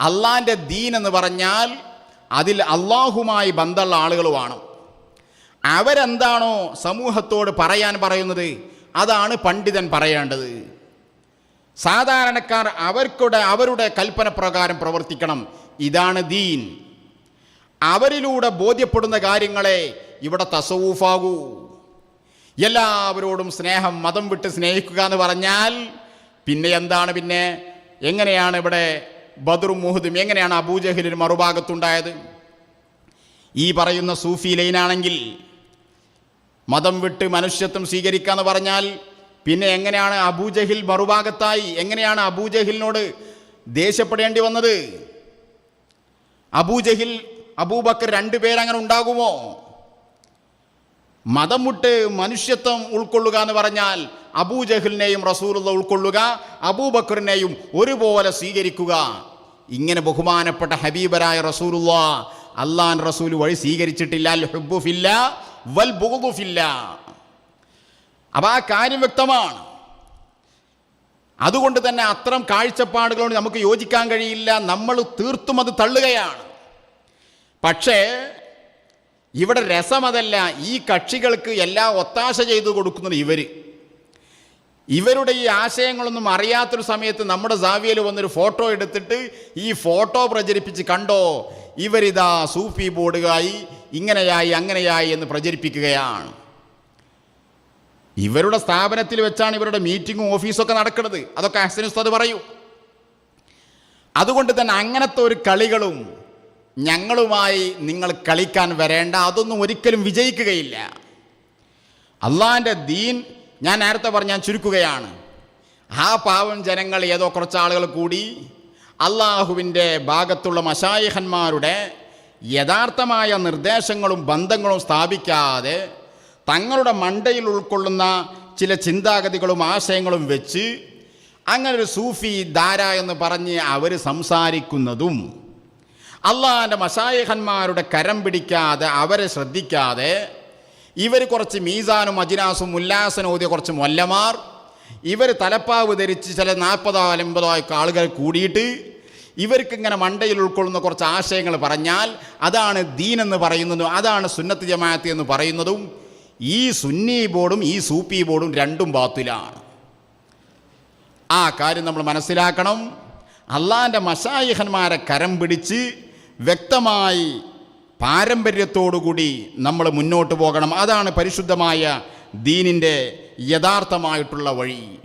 അള്ളാന്റെ ദീൻ എന്ന് പറഞ്ഞാൽ അതിൽ അള്ളാഹുമായി ബന്ധമുള്ള ആളുകളുമാണ്. അവരെന്താണോ സമൂഹത്തോട് പറയാൻ പറയുന്നത് അതാണ് പണ്ഡിതൻ പറയേണ്ടത്. സാധാരണക്കാർ അവർക്കുടെ അവരുടെ കൽപ്പന പ്രകാരം പ്രവർത്തിക്കണം. ഇതാണ് ദീൻ. അവരിലൂടെ ബോധ്യപ്പെടുന്ന കാര്യങ്ങളെ ഇവിടെ തസവൂഫാകൂ. എല്ലാവരോടും സ്നേഹം മതം വിട്ട് സ്നേഹിക്കുക എന്ന് പറഞ്ഞാൽ പിന്നെ എന്താണ് പിന്നെ? എങ്ങനെയാണ് ഇവിടെ ബദറും മുഹദും എങ്ങനെയാണ് അബൂജഹലിന് മറുഭാഗത്തുണ്ടായത്? ഈ പറയുന്ന സൂഫി ലൈനാണെങ്കിൽ മതം വിട്ട് മനുഷ്യത്വം സ്വീകരിക്കുക എന്ന് പറഞ്ഞാൽ പിന്നെ എങ്ങനെയാണ് അബൂജഹിൽ മറുഭാഗത്തായി? എങ്ങനെയാണ് അബൂജഹിലിനോട് ദേഷ്യപ്പെടേണ്ടി വന്നത്? അബൂജഹിൽ അബൂബക്കർ രണ്ടുപേരങ്ങനെ ഉണ്ടാകുമോ? മതം വിട്ട് മനുഷ്യത്വം ഉൾക്കൊള്ളുക എന്ന് പറഞ്ഞാൽ അബൂജഹിലിനെയും റസൂലുള്ള ഉൾക്കൊള്ളുക അബൂബക്കറിനെയും ഒരുപോലെ സ്വീകരിക്കുക. ഇങ്ങനെ ബഹുമാനപ്പെട്ട ഹബീബരായ റസൂലുള്ള അള്ളാൻ റസൂൽ വഴി സ്വീകരിച്ചിട്ടില്ല. അൽ ഹുബ്ബുഫില്ല വൽ ബുഗ്ദുഫില്ല അപ്പം ആ കാര്യം വ്യക്തമാണ്. അതുകൊണ്ട് തന്നെ അത്തരം കാഴ്ചപ്പാടുകളോട് നമുക്ക് യോജിക്കാൻ കഴിയില്ല. നമ്മൾ തീർത്തും അത് തള്ളുകയാണ്. പക്ഷേ ഇവിടെ രസമതല്ല ഈ കക്ഷികൾക്ക് എല്ലാം ഒത്താശ ചെയ്തു കൊടുക്കുന്നത് ഇവർ ഇവരുടെ ഈ ആശയങ്ങളൊന്നും അറിയാത്തൊരു സമയത്ത് നമ്മുടെ സാവിയയിൽ വന്നൊരു ഫോട്ടോ എടുത്തിട്ട് ഈ ഫോട്ടോ പ്രചരിപ്പിച്ച് കണ്ടോ? ഇവരിതാ സൂഫി ബോർഡുകായി ഇങ്ങനെയായി അങ്ങനെയായി എന്ന് പ്രചരിപ്പിക്കുകയാണ്. ഇവരുടെ സ്ഥാപനത്തിൽ വെച്ചാണ് ഇവരുടെ മീറ്റിങ്ങും ഓഫീസൊക്കെ നടക്കുന്നത്. അതൊക്കെ അഹ്സനുസ്താദ് പറയൂ. അതുകൊണ്ട് തന്നെ അങ്ങനത്തെ ഒരു കളികളും ഞങ്ങളുമായി നിങ്ങൾ കളിക്കാൻ വരേണ്ട അതൊന്നും ഒരിക്കലും വിജയിക്കുകയില്ല. അള്ളാഹിന്റെ ദീൻ ഞാൻ നേരത്തെ പറഞ്ഞ ഞാൻ ചുരുക്കുകയാണ്. ആ പാവം ജനങ്ങൾ ഏതോ കുറച്ച് ആളുകൾ കൂടി അള്ളാഹുവിന്റെ ഭാഗത്തുള്ള മഷായിഹന്മാരുടെ യഥാർത്ഥമായ നിർദ്ദേശങ്ങളും ബന്ധങ്ങളും സ്ഥാപിക്കാതെ തങ്ങളുടെ മണ്ടയിൽ ഉൾക്കൊള്ളുന്ന ചില ചിന്താഗതികളും ആശയങ്ങളും വെച്ച് അങ്ങനെ ഒരു സൂഫി ധാര എന്ന് പറഞ്ഞ് അവർ സംസാരിക്കുന്നതും അള്ളാഹിന്റെ മഷായഹന്മാരുടെ കരം പിടിക്കാതെ അവരെ ശ്രദ്ധിക്കാതെ ഇവർ കുറച്ച് മീസാനും അജിനാസും ഉല്ലാസനും ഓതിയ കുറച്ച് മൊല്ലമാർ. ഇവർ തലപ്പാവ് ധരിച്ച് ചില നാൽപ്പതോ അൻപതോ ഒക്കെ ആളുകൾ കൂടിയിട്ട് ഇവർക്കിങ്ങനെ മണ്ടയിൽ ഉൾക്കൊള്ളുന്ന കുറച്ച് ആശയങ്ങൾ പറഞ്ഞാൽ അതാണ് ദീൻ എന്ന് പറയുന്നതും അതാണ് സുന്നത്ത് ജമാഅത്ത് എന്ന് പറയുന്നതും ഈ സുന്നി ബോർഡും ഈ സൂപ്പി ബോർഡും രണ്ടും ബാത്തിലാണ്. ആ കാര്യം നമ്മൾ മനസ്സിലാക്കണം. അള്ളാന്റെ മഷായിഹന്മാരെ കരം പിടിച്ച് വ്യക്തമായി പാരമ്പര്യത്തോടുകൂടി നമ്മൾ മുന്നോട്ട് പോകണം. അതാണ് പരിശുദ്ധമായ ദീനിന്റെ യഥാർത്ഥമായിട്ടുള്ള വഴി.